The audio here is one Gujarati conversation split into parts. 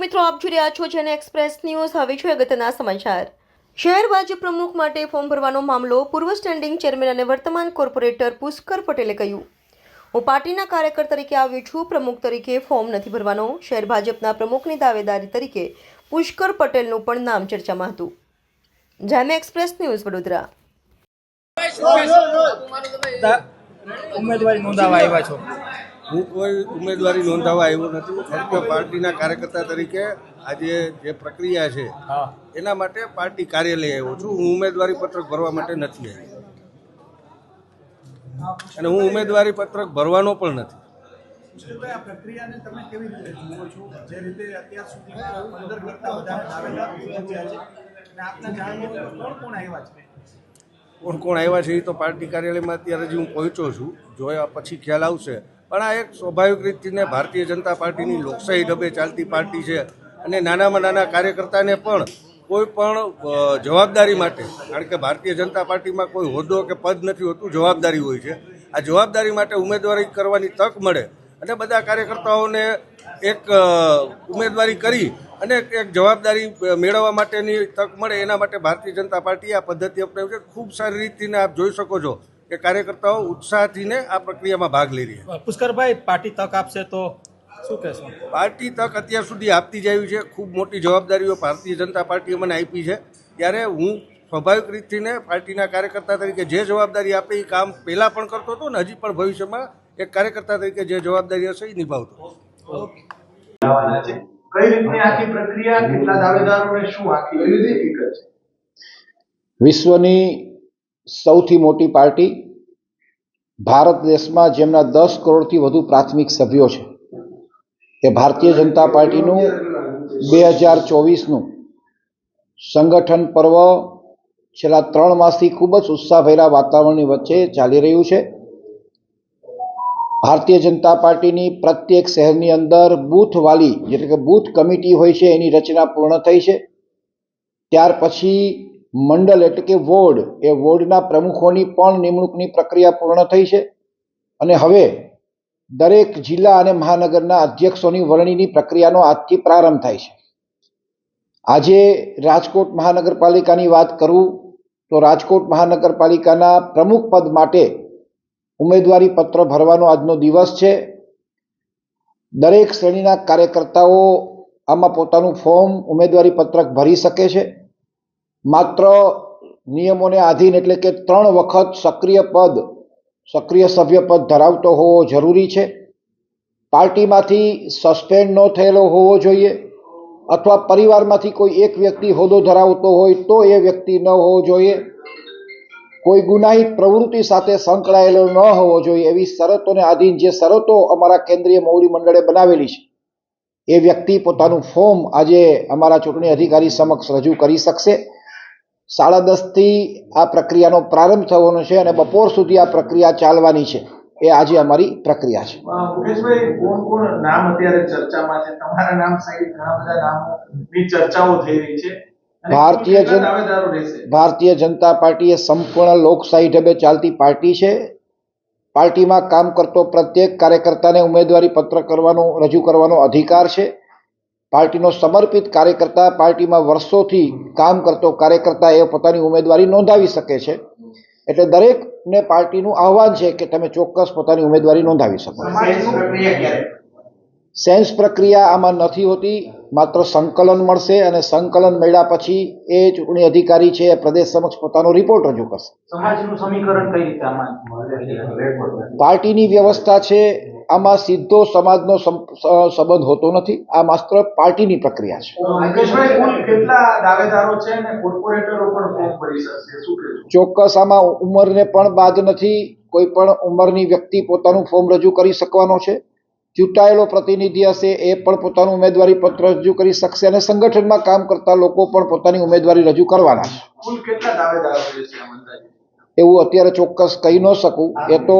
મિત્રો, આપ જોઈ રહ્યા છો જેને એક્સપ્રેસ ન્યૂઝ હવે છે અગત્યના સમાચાર. શહેર ભાજપ પ્રમુખ માટે ફોર્મ ભરવાનો મામલો પૂર્વ સ્ટેન્ડિંગ ચેરમેન અને વર્તમાન કોર્પોરેટર પુષ્કર પટેલે કહ્યું. હું પાર્ટીના કાર્યકર તરીકે આવ્યો છું, પ્રમુખ તરીકે ફોર્મ નથી ભરવાનો. શહેર ભાજપના પ્રમુખની દાવેદારી તરીકે પુષ્કર પટેલનું પણ નામ ચર્ચામાં હતું. જેમે એક્સપ્રેસ ન્યૂઝ વડોદરા. ઉમેદવારી નોંધાવા આવ્યા છો. હું કોઈ ઉમેદવારી નોંધાવવા આવ્યો નથી. ફક્ત પાર્ટીના કાર્યકર્તા તરીકે આજે જે પ્રક્રિયા છે એના માટે પાર્ટી કાર્યાલય આવ્યો છું. હું ઉમેદવારી પત્રક ભરવા માટે નથી આવ્યો અને હું ઉમેદવારી પત્રક ભરવાનો પણ નથી. આ પ્રક્રિયાને તમે કેવી રીતે જુઓ છો? જે રીતે અત્યાર સુધીમાં પંદર કરતા વધારે દાવેદાર પહોંચ્યા છે. અને આપના જાણવા કોણ કોણ આવ્યા છે? કોણ કોણ આવ્યા છે એ તો પાર્ટી કાર્યાલયમાં અત્યારે જ હું પહોંચ્યો છું. જોયા પછી ખ્યાલ આવશે. પણ આ એક સ્વાભાવિક રીતથી ભારતીય જનતા પાર્ટીની લોકશાહી ઢબે ચાલતી પાર્ટી છે અને નાનામાં નાના કાર્યકર્તાને પણ કોઈ પણ જવાબદારી માટે, કારણ કે ભારતીય જનતા પાર્ટીમાં કોઈ હોદ્દો કે પદ નથી હોતું, જવાબદારી હોય છે. આ જવાબદારી માટે ઉમેદવારી કરવાની તક મળે અને બધા કાર્યકર્તાઓને એક ઉમેદવારી કરી અને એક જવાબદારી મેળવવા માટેની તક મળે. એના માટે ભારતીય જનતા પાર્ટીએ આ પદ્ધતિ અપનાવી છે. ખૂબ સારી રીતે આપ જોઈ શકો છો. કે કાર્યકર્તાઓ ઉત્સાહથી ને આ પ્રક્રિયામાં ભાગ લઈ રહ્યા પુષ્કરભાઈ પાર્ટી તક આપશે તો શું કહેશો? પાર્ટી તક અત્યાર સુધી આપતી જ આવી છે. ખૂબ મોટી જવાબદારીઓ ભારતીય જનતા પાર્ટીએ મને આપી છે. ત્યારે હું સ્વાભાવિક રીતથીને પાર્ટીના કાર્યકર્તા તરીકે જે જવાબદારી આપે એ કામ પહેલાં પણ કરતો હતો ને હજી પણ ભવિષ્યમાં એક કાર્યકર્તા તરીકે જે જવાબદારી હશે એ નિભાવતો કઈ રીતની આખી પ્રક્રિયા? કેટલા દાવેદારોને શું આખી? વિશ્વની સૌથી મોટી પાર્ટી ભારત દેશમાં જેમના દસ કરોડથી વધુ પ્રાથમિક સભ્યો છે. એ ભારતીય જનતા પાર્ટીનું બે હજાર ચોવીસનું સંગઠન પર્વ છેલ્લા ત્રણ માસથી ખૂબ જ ઉત્સાહભેરા વાતાવરણની વચ્ચે ચાલી રહ્યું છે. ભારતીય જનતા પાર્ટીની પ્રત્યેક શહેરની અંદર બૂથ વાલી, એટલે કે બૂથ કમિટી હોય છે, એની રચના પૂર્ણ થઈ છે. ત્યાર પછી મંડળ એટલે કે વોર્ડ. એ વોર્ડના પ્રમુખોની પણ નિમણૂકની પ્રક્રિયા પૂર્ણ થઈ છે. અને હવે દરેક જિલ્લા અને મહાનગરના અધ્યક્ષોની વરણીની પ્રક્રિયાનો આજથી પ્રારંભ થાય છે. આજે રાજકોટ મહાનગરપાલિકાની વાત કરું તો રાજકોટ મહાનગરપાલિકાના પ્રમુખ પદ માટે ઉમેદવારી પત્ર ભરવાનો આજનો દિવસ છે. દરેક શ્રેણીના કાર્યકર્તાઓ આમાં પોતાનું ફોર્મ, ઉમેદવારી પત્રક ભરી શકે છે. માત્ર નિયમોને આધીન એટલે કે ત્રણ વખત સક્રિય પદ, સક્રિય સભ્ય પદ ધરાવતો હોવો જરૂરી છે. પાર્ટીમાંથી સસ્પેન્ડ ન થયેલો હોવો જોઈએ અથવા પરિવારમાંથી કોઈ એક વ્યક્તિ હોદ્દો ધરાવતો હોય તો એ વ્યક્તિ ન હોવો જોઈએ. કોઈ ગુનાહિત પ્રવૃત્તિ સાથે સંકળાયેલો ન હોવો જોઈએ એવી શરતોને આધીન જે શરતો અમારા કેન્દ્રીય મોવડી મંડળે બનાવેલી છે. એ વ્યક્તિ પોતાનું ફોર્મ આજે અમારા ચૂંટણી અધિકારી સમક્ષ રજૂ કરી શકશે. સાડા દસથી આ પ્રક્રિયાનો પ્રારંભ થવાનો છે અને બપોર સુધી આ પ્રક્રિયા ચાલવાની છે. એ આજે અમારી પ્રક્રિયા છે. મુકેશભાઈ કોણ કોણ નામ અત્યારે ચર્ચામાં છે? તમારા નામ સહિત ઘણા બધા નામોની ચર્ચાઓ થઈ રહી છે. ભારતીય ભારતીય જનતા પાર્ટી એ સંપૂર્ણ લોકશાહી ઢબે ચાલતી પાર્ટી છે. પાર્ટીમાં કામ કરતો પ્રત્યેક કાર્યકર્તાને ઉમેદવારી પત્ર કરવાનો રજૂ કરવાનો અધિકાર છે. પાર્ટીનો સમર્પિત કાર્યકર્તા પાર્ટીમાં વર્ષોથી કામ કરતો કાર્યકર્તા એ પોતાની ઉમેદવારી નોંધાવી શકે છે. એટલે દરેકને પાર્ટીનું આહવાન છે કે તમે ચોક્કસ પોતાની ઉમેદવારી નોંધાવી શકો. સેન્સ પ્રક્રિયા આમાં નથી હોતી માત્ર સંકલન મળશે અને સંકલન મળ્યા પછી એ ચૂંટણી અધિકારી છે એ પ્રદેશ સમક્ષ પોતાનો રિપોર્ટ રજૂ કરશે. સમાજનું સમીકરણ કઈ રીતે આમાં? પાર્ટીની વ્યવસ્થા છે આમાં સીધો સમાજનો સંબંધ હોતો નથી. આ માત્ર પાર્ટીની પ્રક્રિયા છે. ચોક્કસ આમાં ઉંમરને પણ બાદ નથી. કોઈ પણ ઉંમરની વ્યક્તિ પોતાનું ફોર્મ રજૂ કરી શકવાનો છે. ચૂંટાયેલો પ્રતિનિધિ હશે એ પણ પોતાનું ઉમેદવારી પત્ર રજૂ કરી શકશે અને સંગઠનમાં કામ કરતા લોકો પણ પોતાની ઉમેદવારી રજૂ કરવાના છે. એવું અત્યારે ચોક્કસ કહી ન શકું. એ તો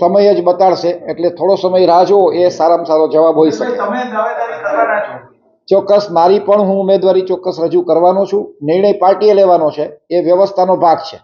સમય જ બતાડશે એટલે થોડો સમય રાહ જુઓ એ સારામાં સારો જવાબ હોઈ શકે. ચોક્કસ મારી પણ હું ઉમેદવારી ચોક્કસ રજૂ કરવાનો છું. નિર્ણય પાર્ટીએ લેવાનો છે. એ વ્યવસ્થાનો ભાગ છે.